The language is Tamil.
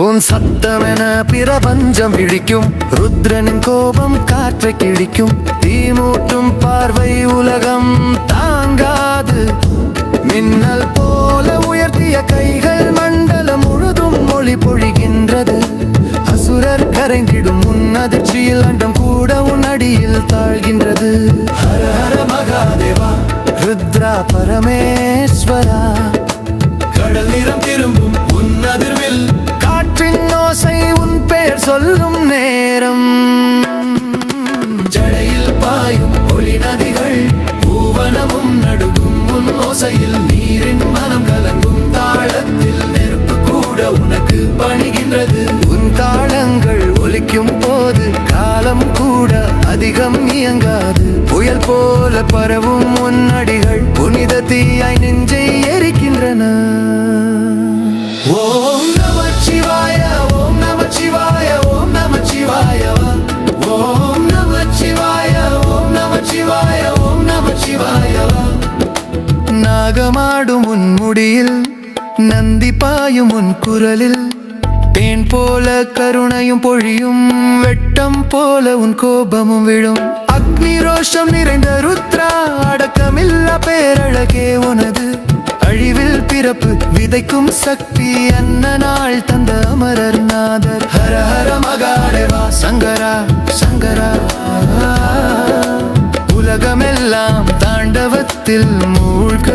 உன் சத்தமென பிரபஞ்சம் இழிக்கும். ருத்ரனின் கோபம் காற்றை கிழிக்கும். தீமூட்டும் பார்வை உலகம் தாங்காது. மின்னல் போல உயர்த்திய கைகள் மண்டலம் முழுதும் மொழி பொழிகின்றது. அசுரர் கரைந்திடும் உன் அதிர்ச்சியில் அண்டம் கூட உன் அடியில் தாழ்கின்றது. ஹர ஹர மகாதேவா ருத்ரா பரமே. சொல்லும் நேரம். ஜடையில் பாயும் ஒளி நதிகள் பூவனமும் நடுகும் உன் ஓசையில் நீரின் மனம் கலங்கும் தாளத்தில் நெருப்பு கூட உனக்கு பணிகின்றது. உன் தாளங்கள் ஒலிக்கும் போது காலம் கூட அதிகம் இயங்காது. புயல் போல பரவும் உன் அடிகள் புனித தீயாய் நெஞ்சை ஓம் நாகமாடும் உன் முடியில் நந்தி பாயும் உன் குரலில் தேன் போல கருணையும் பொழியும் வெட்டம் போல உன் கோபமும் விழும். அக்னி ரோஷம் நிறைந்த ருத்ரா அடக்கமில்லா பேரழகே உனது அழிவில் பிறப்பு விதைக்கும் சக்தி அன்ன நாள் தந்த அமரர் நாதர். ஹர ஹர மகாடேவா சங்கரா சங்கரா. വെള്ളത്തിൽ മൂഴ്ക